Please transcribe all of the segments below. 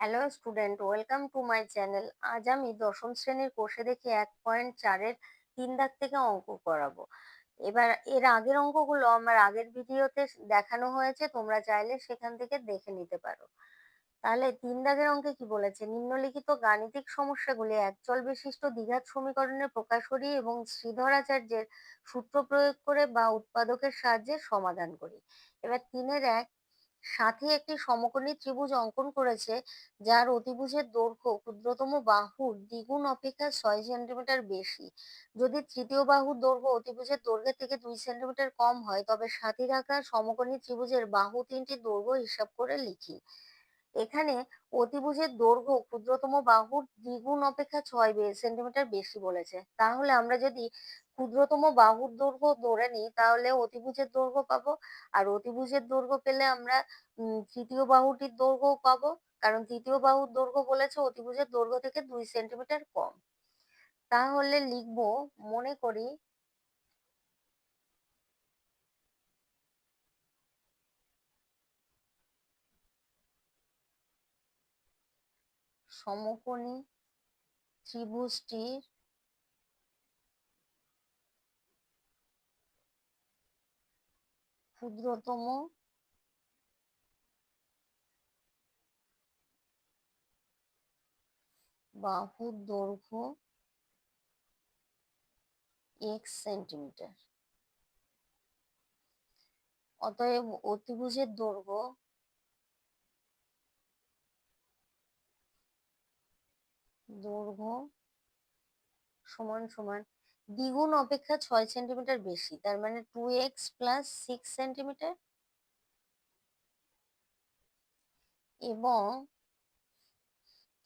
Hello student welcome to my channel আজ আমি দশম শ্রেণির কোষে দেখে এক পয়েন্ট চারের তিন দাগ থেকে অঙ্ক করাবো। এবার এর আগের অঙ্কগুলো আমার আগের ভিডিওতে দেখানো হয়েছে, তোমরা চাইলে সেখান থেকে দেখে নিতে পারো। তাহলে তিন দাগের অঙ্কে কি বলেছে? নিম্নলিখিত গাণিতিক সমস্যাগুলি একচল বিশিষ্ট দ্বিঘাত সমীকরণের প্রকাশকরি এবং শ্রীধরাচার্যের সূত্র প্রয়োগ করে বা উৎপাদকের সাহায্যে সমাধান করি। এবার তিনের এক সাথে একটি সমকোণী ত্রিভুজ অঙ্কন করেছে, যার অতিভুজের দৈর্ঘ্য ক্ষুদ্রতম বাহুর দ্বিগুণ অপেক্ষা ছয় সেন্টিমিটার বেশি। যদি তৃতীয় বাহুর দৈর্ঘ্য অতিভুজের দৈর্ঘ্যের থেকে দুই সেন্টিমিটার কম হয়, তবে সাথীর আকার সমকোণী ত্রিভুজের বাহু তিনটি দৈর্ঘ্য হিসাব করে লিখি। এখানে অতিভুজের দৈর্ঘ্য ক্ষুদ্রতম বাহুর দ্বিগুণ অপেক্ষা ছয় সেন্টিমিটার বেশি বলেছে। তাহলে আমরা যদি ক্ষুদ্রতম বাহুর দৈর্ঘ্য ধরে নিই, তাহলে অতিভুজের দৈর্ঘ্য পাবো। আর অতিভুজের দৈর্ঘ্য পেলে আমরা তৃতীয় বাহুটির দৈর্ঘ্য পাবো। কারণ তৃতীয় বাহুর দৈর্ঘ্য বলেছে অতিভুজের দৈর্ঘ্য থেকে দুই সেন্টিমিটার কম। তাহলে লিখব, মনে করি সমকোণী ত্রিভুজটির ক্ষুদ্রতম বাহুর দৈর্ঘ্য এক সেন্টিমিটার। অতএব অতিভুজের দৈর্ঘ্য দৈর্ঘ্য সমান সমান দ্বিগুণ অপেক্ষা ছয় সেন্টিমিটার বেশি, তার মানে two x plus six centimetre এবং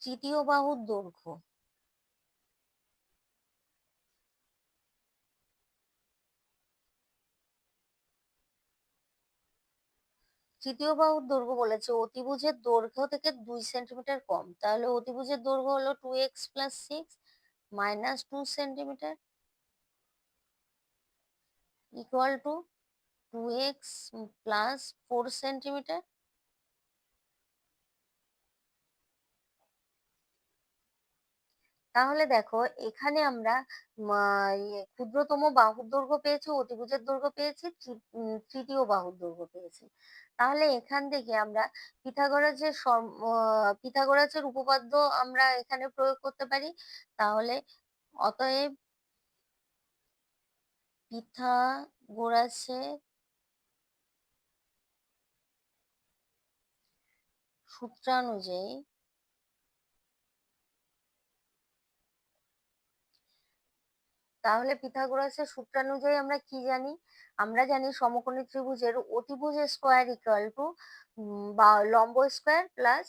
তৃতীয় বাহুর দৈর্ঘ্য তৃতীয় বাহুর দৈর্ঘ্য বলেছে, অতিভুজের দৈর্ঘ্য থেকে দুই সেন্টিমিটার কম। তাহলে অতিভুজের দৈর্ঘ্য হলো two x plus six minus two centimetre equal to two x plus four centimetre তাহলে দেখো, এখানে আমরা ইয়ে ক্ষুদ্রতম বাহুর দৈর্ঘ্য পেয়েছি, অতিভুজের দৈর্ঘ্য পেয়েছি তৃতীয় বাহুর দৈর্ঘ্য পেয়েছি। তাহলে এখান থেকে আমরা পিথাগোরাসের পিথাগোরাসের উপপাদ্য আমরা এখানে প্রয়োগ করতে পারি। তাহলে অতএব পিথাগোরাসের সূত্রানুযায়ী তাহলে পিথাগোরাসের সূত্রানুযায়ী আমরা কি জানি? আমরা জানি সমকোণী ত্রিভুজের অতিভুজ স্কোয়ার ইকুয়াল টু বা লম্ব স্কোয়ার প্লাস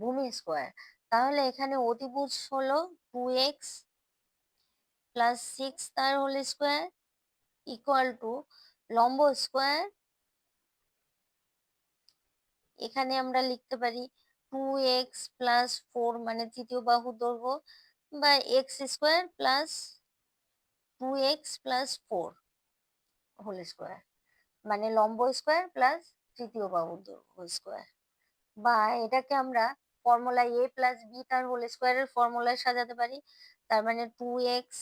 ভূমি স্কোয়ার তাহলে এখানে অতিভুজ হলো টু এক্স প্লাস সিক্স তার হোল স্কোয়ার ইকুয়াল টু লম্ব স্কোয়ার এখানে আমরা লিখতে পারি টু এক্স প্লাস ফোর মানে তৃতীয় বাহু দৈর্ঘ্য, বা x square plus two x plus four whole square মানে লম্ব স্কোয়ার প্লাস তৃতীয় বাহুর দৈর্ঘ্য স্কোয়ার বা এটাকে আমরা ফর্মুলা এ প্লাস বি তার হোল স্কোয়ারের ফর্মুলায় সাজাতে পারি, তার মানে two x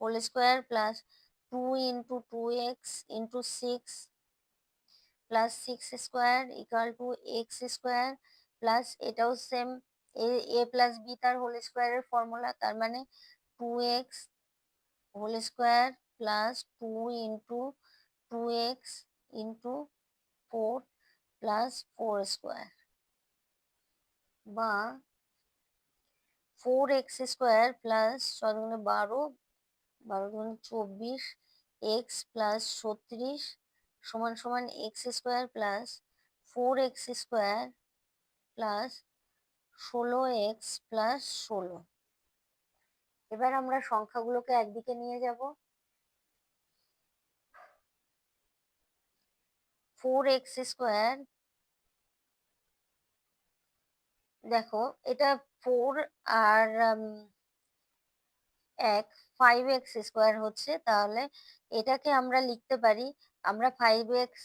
whole square plus two into two x into six plus six square equal to x square plus এটাও সেম এ প্লাস বি তার হোল স্কোয়ারের ফর্মুলা তার মানে two x whole square plus two into two x into four plus four square বা four x square plus ছয় বারো বারো দুগুণে চব্বিশ এক্স প্লাস ছত্রিশ সমান সমান x square plus four x square plus ষোলো এক্স প্লাস ষোলো। এবার আমরা সংখ্যাগুলোকে একদিকে নিয়ে যাব। ফোর এক্স স্কোয়ার দেখো এটা ফোর আর এক ফাইভ এক্স স্কোয়ার হচ্ছে। তাহলে এটাকে আমরা লিখতে পারি, আমরা ফাইভ এক্স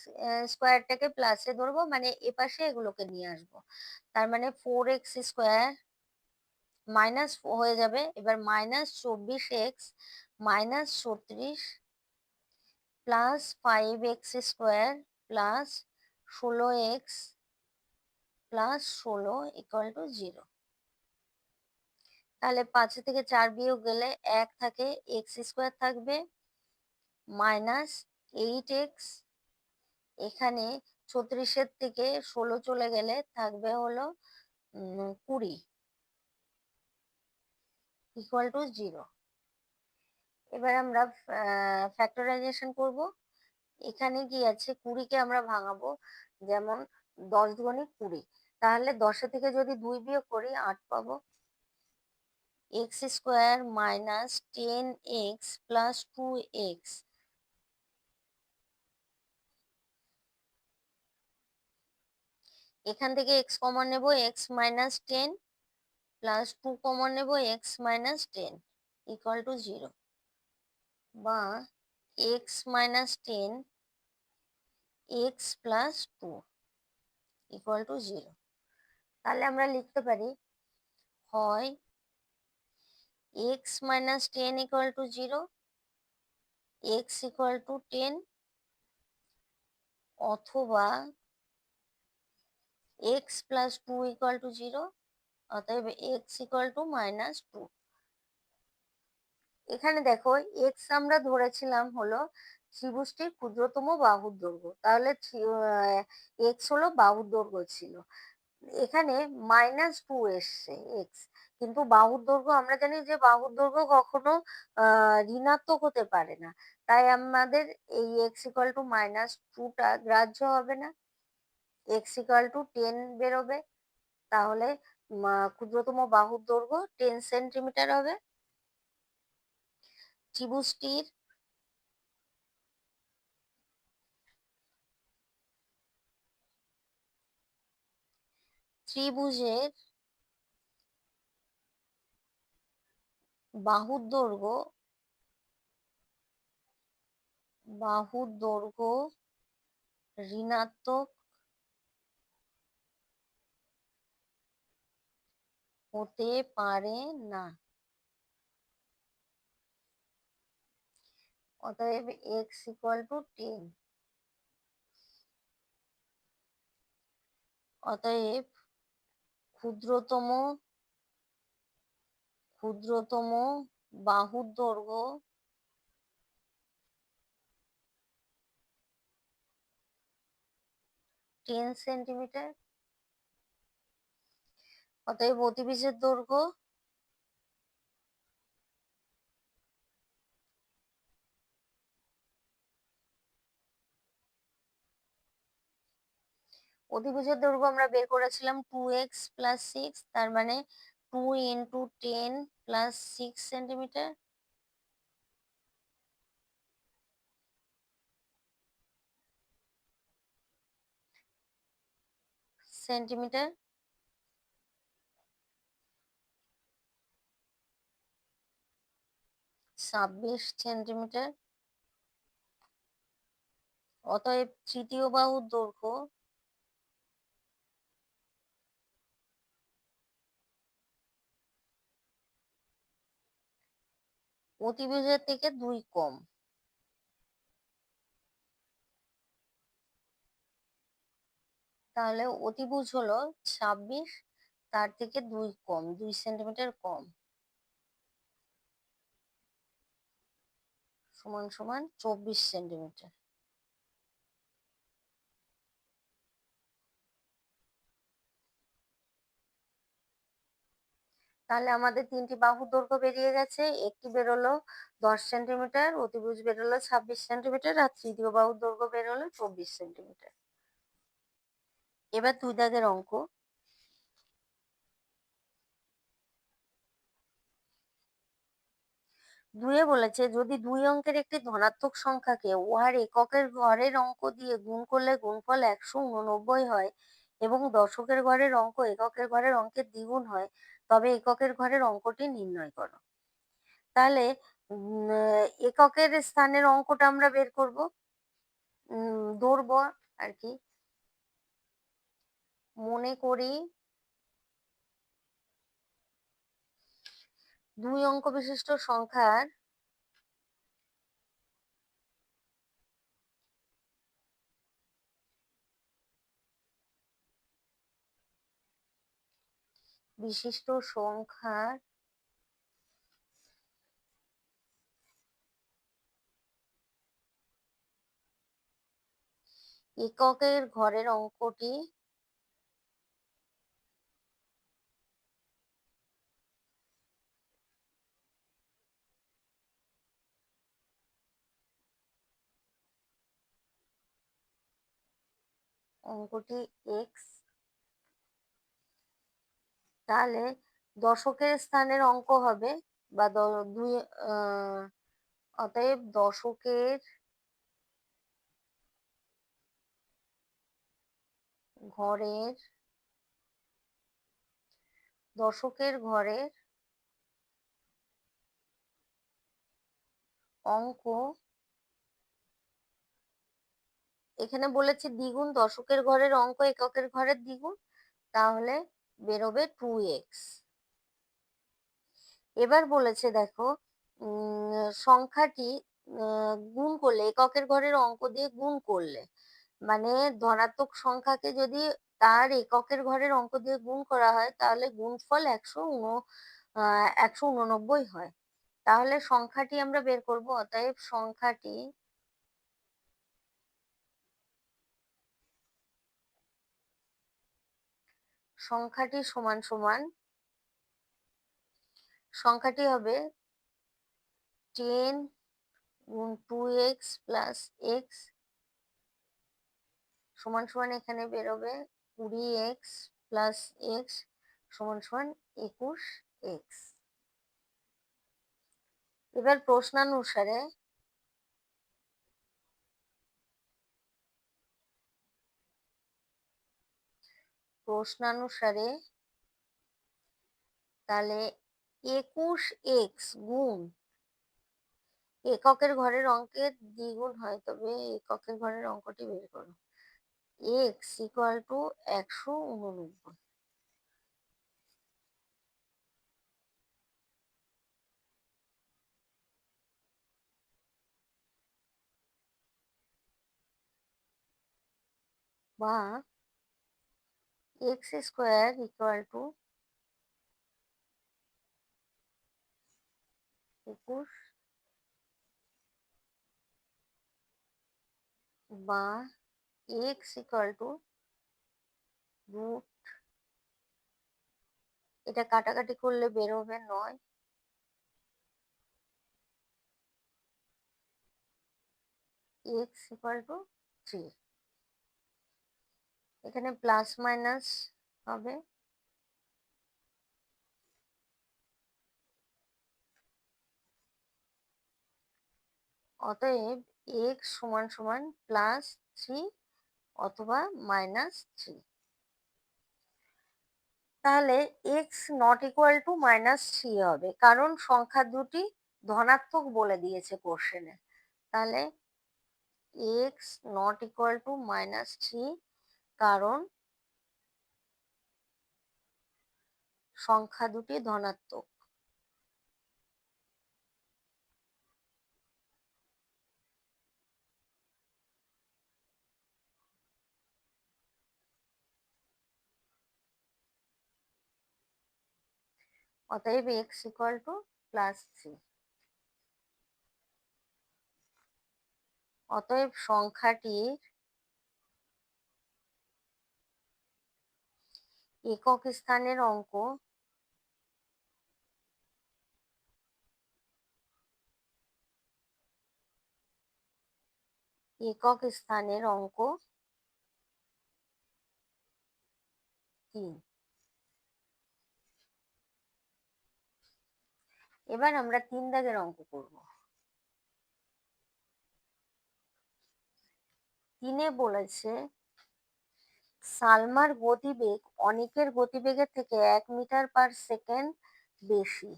স্কোয়ারটাকে প্লাসে ধরবো মানে এপাশে এগুলোকে নিয়ে আসব। তার মানে ফোর এক্স স্কোয়ার মাইনাস হয়ে যাবে। এবার মাইনাস চব্বিশ এক্স মাইনাস ছত্রিশ plus five x square plus ষোলো এক্স প্লাস ষোলো ইকুয়াল টু জিরো তাহলে পাঁচ থেকে চার বিয়োগ গেলে এক থাকে এক্স স্কোয়ার থাকবে মাইনাস এইট এক্স এখানে ছত্রিশের থেকে ষোলো চলে গেলে থাকবে হলো কুড়ি। ইকুয়াল টু জিরো এবার আমরা ফ্যাক্টরাইজেশন করব। এখানে কি আছে? কুড়িকে আমরা ভাঙাবো, যেমন দশ দুগুণে কুড়ি। তাহলে দশে থেকে যদি দুই বিয়োগ করি, আট পাবো। X square minus ten x plus two x এখান থেকে এক্স কমন নেব x minus ten plus two common নেব x minus ten equal to zero বা x minus ten x plus two equal to zero তাহলে আমরা লিখতে পারি, হয় x minus ten equal to zero x equal to ten অথবা x plus two equal to zero অতএব x equal to minus two এখানে দেখো এক্স আমরা ধরেছিলাম হলো ত্রিভুজটির ক্ষুদ্রতম বাহুর দৈর্ঘ্য। তাহলে এক্স হলো বাহুর দৈর্ঘ্য ছিল। এখানে মাইনাস টু এসছে এক্স কিন্তু বাহুর দৈর্ঘ্য, আমরা জানি যে বাহুর দৈর্ঘ্য কখনো ঋণাত্মক হতে পারে না। তাই আমাদের এই এক্স ইকুয়াল টু মাইনাস টুটা গ্রাহ্য হবে না। এক্স ইকুয়াল টু টেন বেরোবে। তাহলে ক্ষুদ্রতম বাহুর দৈর্ঘ্য টেন সেন্টিমিটার হবে। ত্রিভুজটির ত্রিভুজের বাহুর দৈর্ঘ্য বাহুর দৈর্ঘ্য ঋণাত্মক হতে পারে না। অতএব এক্স ইকুয়াল টু টেন অতএব ক্ষুদ্রতম ক্ষুদ্রতম বাহুর দৈর্ঘ্য টেন সেন্টিমিটার অতএব অতিবীজের দৈর্ঘ্য অতিভুজের দৈর্ঘ্য আমরা বের করেছিলাম টু এক্স প্লাস সিক্স তার মানে two into ten plus six centimetre centimetre ছাব্বিশ সেন্টিমিটার অতএব তৃতীয় বাহুর দৈর্ঘ্য অতিভুজের থেকে দুই কম। তাহলে অতিভুজ হলো ছাব্বিশ, তার থেকে দুই কম, দুই সেন্টিমিটার কম। সমান সমান চব্বিশ সেন্টিমিটার। তাহলে আমাদের তিনটি বাহু দৈর্ঘ্য বেরিয়ে গেছে, একটি বেরোলো দশ সেন্টিমিটার, অতিভুজ বেরোলো ছাব্বিশ সেন্টিমিটার আর তৃতীয় বাহুর দৈর্ঘ্য বেরোলো চব্বিশ সেন্টিমিটার। এবার দুই দাগের অঙ্ক। দুয়ে বলেছে, যদি দুই অঙ্কের একটি ধনাত্মক সংখ্যাকে উহার এককের ঘরের অঙ্ক দিয়ে গুণ করলে গুণফল একশো উননব্বই হয় এবং দশকের ঘরের অঙ্ক এককের ঘরের অঙ্কের দ্বিগুণ হয়, তবে এককের ঘরের অঙ্কটি নির্ণয় করো। তাহলে এককের স্থানের অঙ্কটা আমরা বের করব। ধরবো আর কি। মনে করি দুই অঙ্ক বিশিষ্ট সংখ্যার বিশিষ্ট সংখ্যার এককের ঘরের অঙ্কটি অঙ্কটি এক্স তাহলে দশকের স্থানের অঙ্ক হবে বা দুই অতএব দশকের ঘরের দশকের ঘরের অঙ্ক এখানে বলেছে দ্বিগুণ দশকের ঘরের অঙ্ক এককের ঘরের দ্বিগুণ, তাহলে বেরোবে টু এক্স এবার বলেছে দেখো সংখ্যাটি গুণ করলে, এককের ঘরের অঙ্ক দিয়ে গুণ করলে মানে ধনাত্মক সংখ্যাকে যদি তার এককের ঘরের অঙ্ক দিয়ে গুণ করা হয়, তাহলে গুণফল একশো উন একশো উননব্বই হয়। তাহলে সংখ্যাটি আমরা বের করব, অতএব সংখ্যাটি সংখ্যাটি সমান সমান, সংখ্যাটি হবে টেন গুণ টু এক্স প্লাস এক্স সমান সমান এখানে বেরোবে কুড়ি এক্স প্লাস এক্স সমান সমান একুশ এক্স এবার প্রশ্নানুসারে প্রশ্নানুসারে তাহলে একুশ এক্স গুণ এককের ঘরের অঙ্কের দ্বিগুণ হয়, তবে এককের ঘরের অঙ্কটি বের করো। এক্স ইকুয়াল টু একশো উননব্বই। বা এক্স স্কোয়ার ইকুয়াল টু একুশ বা এক্স ইকুয়াল টু রুট এটা কাটাকাটি করলে বেরোবে নয়। এক্স ইকুয়াল টু থ্রি এখানে প্লাস মাইনাস হবে। অতএব এক্স সমান সমান প্লাস থ্রি অথবা মাইনাস থ্রি তাহলে x not equal to minus three হবে, কারণ সংখ্যা দুটি ধনাত্মক বলে দিয়েছে কোশ্চেনে তাহলে x not equal to minus three কারণ সংখ্যা দুটি ধনাত্মক। অতএব x equal to plus three অতএব সংখ্যাটির একক স্থানের অঙ্ক। একক স্থানের অঙ্ক এবার আমরা তিন দাগের অঙ্ক করব। তিনে বলেছে সালমার গতিবেগ অনেকের গতিবেগের থেকে এক মিটার পার সেকেন্ড বেশি।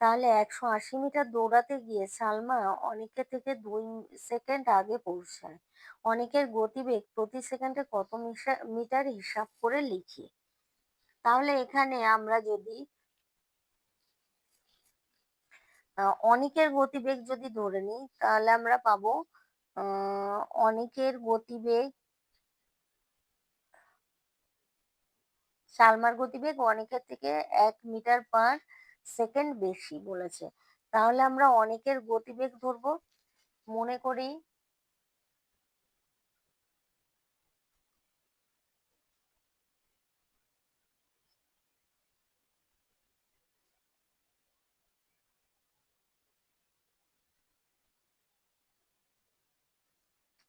তাহলে একশো আশি মিটার দৌড়াতে গিয়ে সালমা অনেকের থেকে দুই সেকেন্ড আগে পৌঁছায়। অনেকের গতিবেগ প্রতি সেকেন্ডে কত মিটার হিসাব করে লিখি। তাহলে এখানে আমরা যদি অনেকের গতিবেগ যদি ধরে নিই, তাহলে আমরা পাবো অনেকের গতিবেগ সালমার গতিবেগ অনেকের থেকে এক মিটার পার সেকেন্ড বেশি বলেছে। তাহলে আমরা অনেকের গতিবেগ ধরবো। মনে করি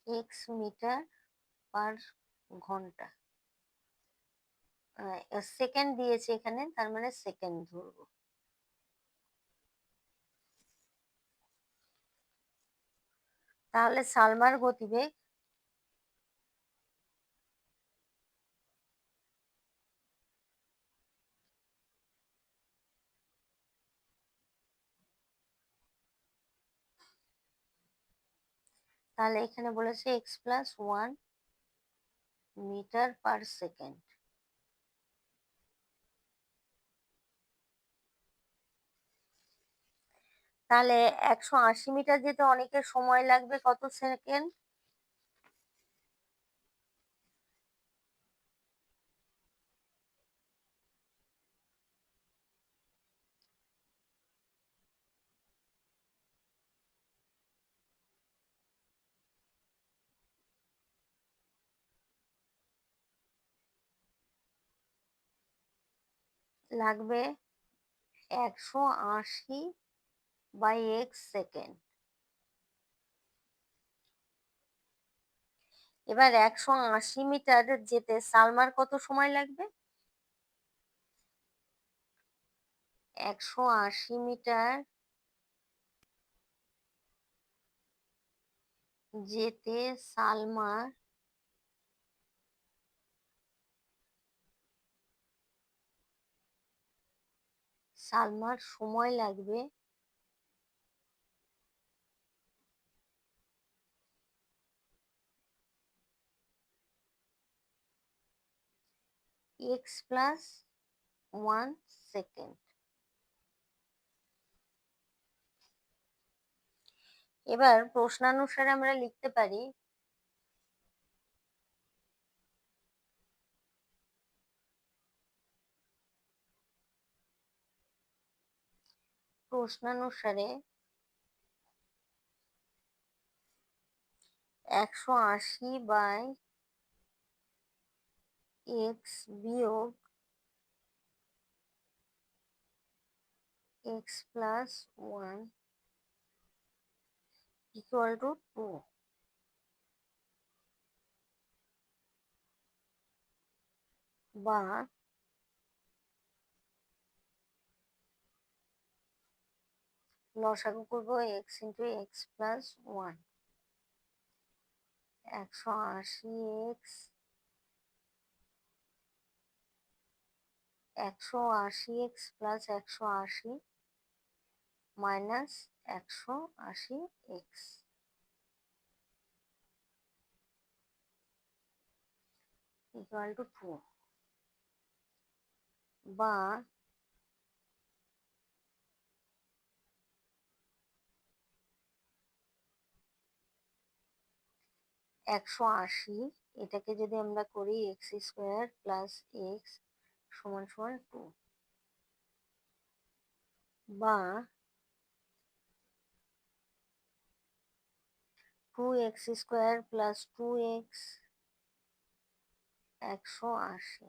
এক্স মিটার পার ঘণ্টা। সেকেন্ড দিয়েছে এখানে, তার মানে সেকেন্ড ধরবো। তাহলে সালমার গতিবেগ তাহলে এখানে বলেছে x plus one metre per second তাহলে একশো আশি মিটার যেতে অনেকের সময় লাগবে কত সেকেন্ড? লাগবে একশো আশি বাই এক্স সেকেন্ড এবার একশো আশি মিটার যেতে সালমার কত সময় লাগবে? একশো আশি মিটার যেতে সালমার সালমার সময় লাগবে এক্স প্লাস ওয়ান সেকেন্ড এবার প্রশ্নানুসারে আমরা লিখতে পারি প্রশ্নানুসারে একশো আশি বাই এক্স বিয়োগ x plus one equal to two বা লসাগু করব x into x plus one একশো আশি এক্স একশো আশি এক্স প্লাস একশো আশি মাইনাস একশো আশি এক্স ইকুয়াল টু টু বা একশো আশি, এটাকে যদি আমরা করি এক্স স্কোয়ার প্লাস এক্স সমান সমান টু। বা two x square plus two x একশো আশি।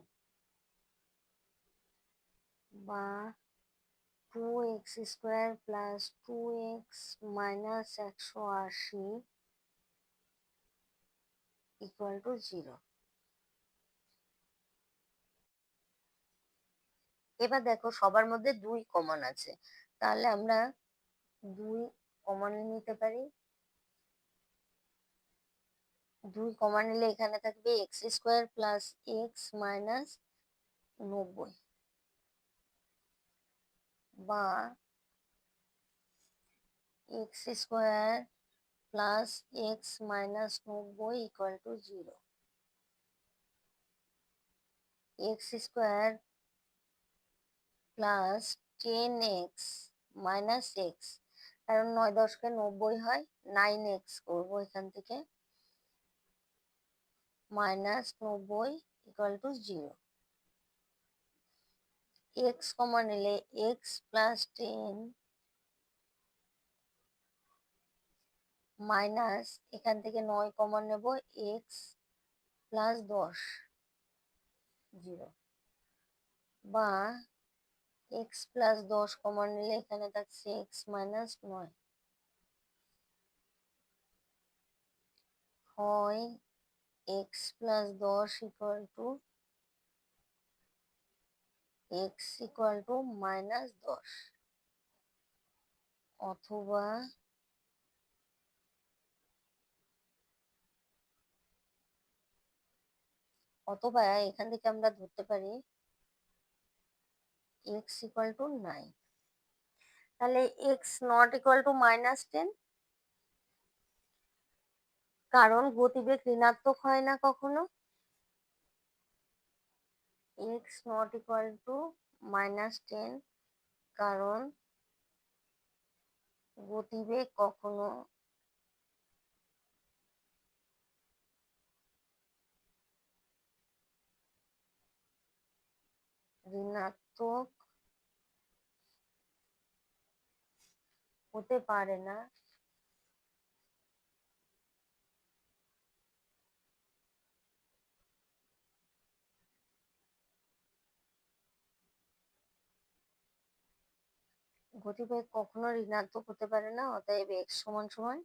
বা two x square plus two x minus একশো আশি ইকুয়াল টু জিরো এবার দেখো সবার মধ্যে দুই কমন আছে। তাহলে আমরা দুই কমন নিতে পারি। দুই কমন নিলে এখানে থাকবে x square plus x minus নব্বই। বা x square plus x minus নব্বই equal to zero x square plus ten x minus x কারণ নয় দশকে নব্বই হয় নাইন এক্স করব এখান থেকে মাইনাস নব্বই equal to zero x common নিলে এক্স প্লাস টেন মাইনাস এখান থেকে নয় কমন নেব এক্স প্লাস দশ জিরো বা এক্স প্লাস দশ কমন নিলে এখানে থাকছে এক্স মাইনাস নয়। হয় এক্স প্লাস দশ equal to x equal to minus দশ। অথবা অথবা এখান থেকে আমরা ধরতে পারি এক্স ইকুয়াল টু নাইন তাহলে x not equal to minus ten কারণ গতিবেগ ঋণাত্মক হয় না কখনো? X not equal to minus ten কারণ গতিবেগ কখনো ঋণাত্মক হতে পারে না। গতিবেগ কখনো ঋণাত্মক হতে পারে না, অতএব এক্স সমান সমান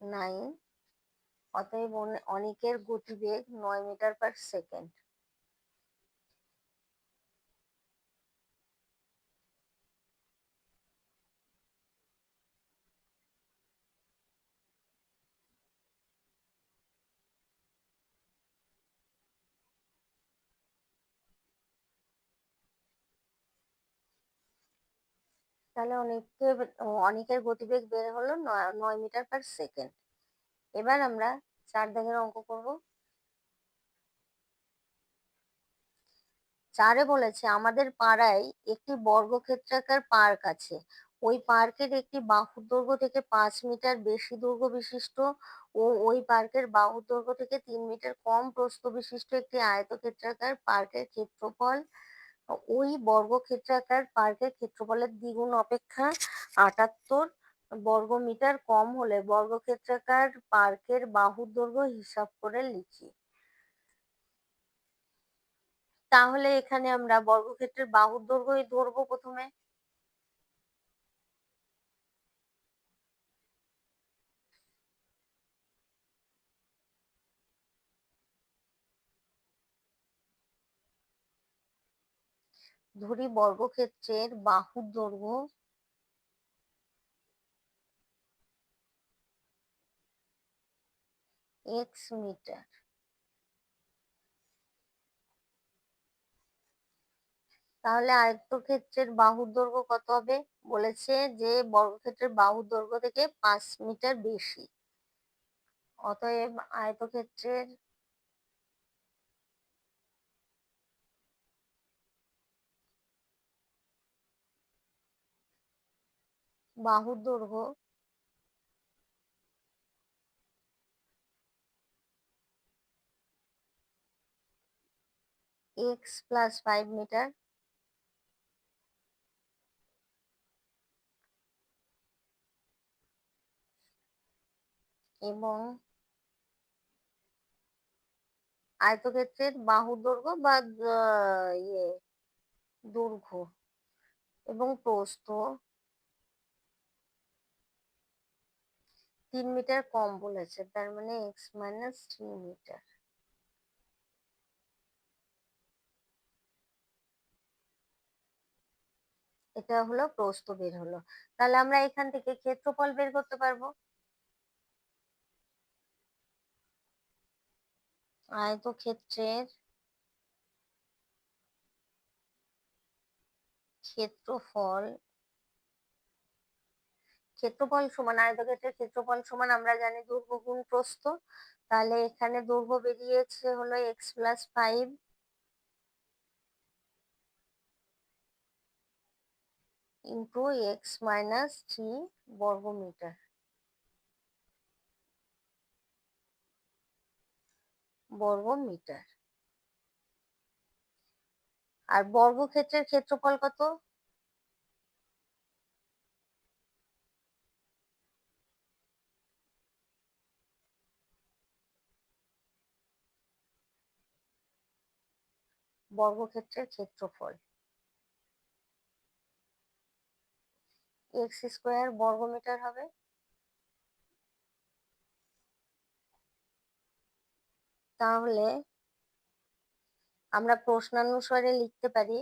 নাইন অতএব অনেকের গতিবেগ নয় মিটার পার সেকেন্ড তাহলে অনেকে অনেকের গতিবেগ বের হলো নয় মিটার পার সেকেন্ড এবার আমরা চার দাগের অঙ্ক করব। চারে বলেছে, আমাদের পাড়ায় একটি বর্গক্ষেত্রাকার পার্ক আছে। ওই পার্কের একটি বাহুর দৈর্ঘ্য থেকে পাঁচ মিটার বেশি দৈর্ঘ্য বিশিষ্ট ও ওই পার্কের বাহুর দৈর্ঘ্য থেকে তিন মিটার কম প্রস্থ বিশিষ্ট একটি আয়তক্ষেত্রাকার পার্কের ক্ষেত্রফল ওই বর্গক্ষেত্রাকার পার্কের ক্ষেত্রফলের দ্বিগুণ অপেক্ষা আটাত্তর বর্গমিটার কম হলে বর্গক্ষেত্রাকার পার্কের বাহুর দৈর্ঘ্য হিসাব করে লিখি। তাহলে এখানে আমরা বর্গক্ষেত্রের বাহুর দৈর্ঘ্যই ধরবো প্রথমে। ধরি বর্গক্ষেত্রের বাহুর দৈর্ঘ্য এক্স মিটার। তাহলে আয়তক্ষেত্রের বাহুর দৈর্ঘ্য কত হবে? বলেছে যে বর্গক্ষেত্রের বাহুর দৈর্ঘ্য থেকে পাঁচ মিটার বেশি। অতএব আয়তক্ষেত্রের বাহুর দৈর্ঘ্য। এক্স প্লাস ফাইভ মিটার এবং আয়তক্ষেত্রের বাহুর দৈর্ঘ্য বা ইয়ে দৈর্ঘ্য এবং প্রস্থ। তিন মিটার কম বলেছে, তার মানে এক্স মাইনাস থ্রি মিটার এটা হলো প্রস্থ বের হলো। তাহলে আমরা এখান থেকে ক্ষেত্রফল বের করতে পারব। আয়তক্ষেত্রের ক্ষেত্রফল ক্ষেত্রফল সমান, আয়তক্ষেত্রের ক্ষেত্রফল সমান, আমরা জানি দৈর্ঘ্য গুণ প্রস্থ। তাহলে এখানে দৈর্ঘ্য বেরিয়েছে হলো x plus five into x minus three বর্গ মিটার বর্গ মিটার আর বর্গক্ষেত্রের ক্ষেত্রফল কত? বর্গক্ষেত্রের ক্ষেত্রফল। এক্স স্কোয়ার বর্গমিটার হবে। তাহলে আমরা প্রশ্নানুসারে লিখতে পারি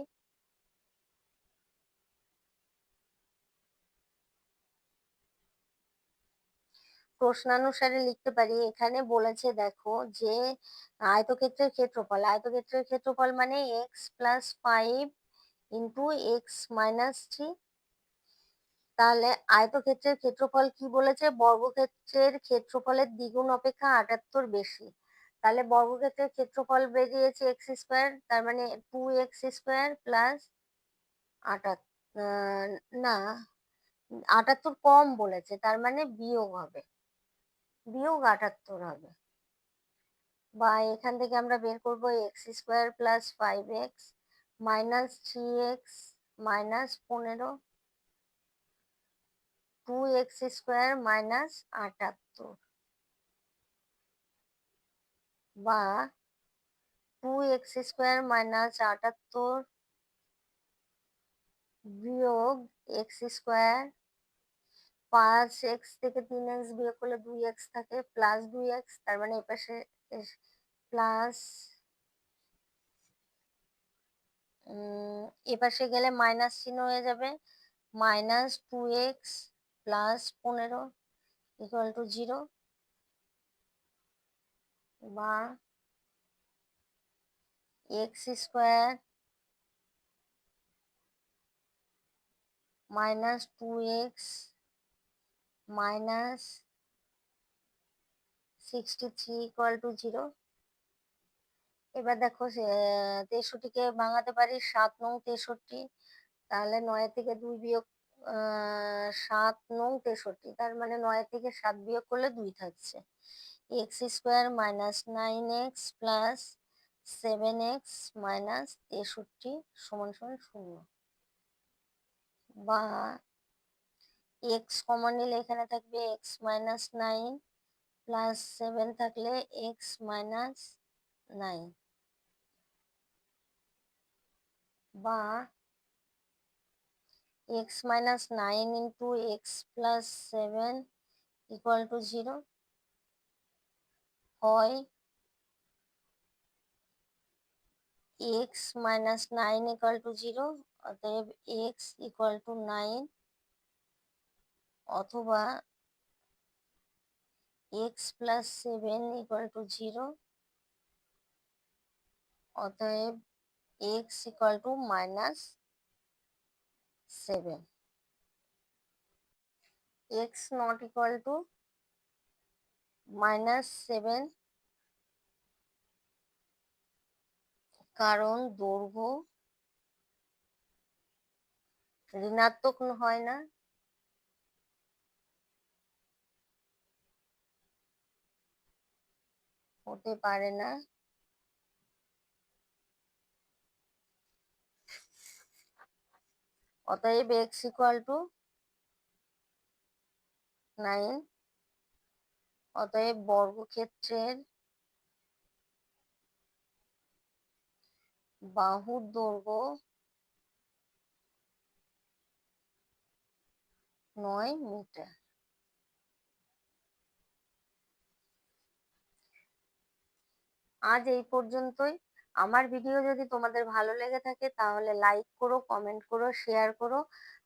প্রশ্নানুসারে লিখতে পারি। এখানে বলেছে, দেখো যে আয়তক্ষেত্রের ক্ষেত্রফল আয়তক্ষেত্রের ক্ষেত্রফল মানে x plus five into x minus three তাহলে আয়তক্ষেত্রের ক্ষেত্রফল কি বলেছে? বর্গক্ষেত্রের ক্ষেত্রফলের দ্বিগুণ অপেক্ষা আটাত্তর বেশি। তাহলে বর্গক্ষেত্রের ক্ষেত্রফল বেরিয়েছে এক্স স্কোয়ার তার মানে টু এক্স স্কোয়ার প্লাস আটাত্তর না, আটাত্তর কম বলেছে, তার মানে বিয়োগ হবে। বিয়োগ আটাত্তর হবে বা এখান থেকে আমরা বের করব x square plus five x minus three x minus পনেরো টু এক্স স্কোয়ার মাইনাস আটাত্তর। বা টু এক্স স্কোয়ার মাইনাস আটাত্তর বিয়োগ এক্স স্কোয়ার পাঁচ এক্স থেকে তিন এক্স বিয়োগ করলে দুই এক্স থাকে প্লাস দুই এক্স তার মানে এপাশে প্লাস এপাশে গেলে মাইনাস চিহ্ন হয়ে যাবে। মাইনাস টু এক্স প্লাস পনেরো ইকুয়াল টু জিরো বা x square minus two x minus sixty three equal to zero এবার দেখো তেষট্টিকে ভাঙাতে পারি সাত নং তেষট্টি, তাহলে নয় থেকে দুই বিয়োগ সাত নং তেষট্টি, তার মানে নয় থেকে সাত বিয়োগ করলে দুই থাকছে। X square minus nine x plus seven x minus তেষট্টি সমান সমান শূন্য। বা এক্স কমন নিলে এখানে থাকবে x minus nine plus seven থাকলে এক্স মাইনাস নাইন বা x minus nine into x plus seven equal to zero হয় x minus nine equal to zero অতএব এক্স ইকুয়াল টু নাইন অথবা x plus seven equal to zero অতএব x equal to minus seven x not equal to minus seven কারণ দৈর্ঘ্য ঋণাত্মক হয় না। হতে পারে না। অতএব এক্স ইকুয়াল টু নাইন অতএব বর্গক্ষেত্রের বাহুর দৈর্ঘ্য নয় মিটার। আজ এই পর্যন্তই। আমার ভিডিও যদি তোমাদের ভালো লেগে থাকে, তাহলে লাইক করো কমেন্ট করো শেয়ার করো।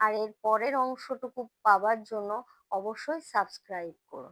আর এর পরের অংশটুকু পাবার জন্য অবশ্যই সাবস্ক্রাইব করো।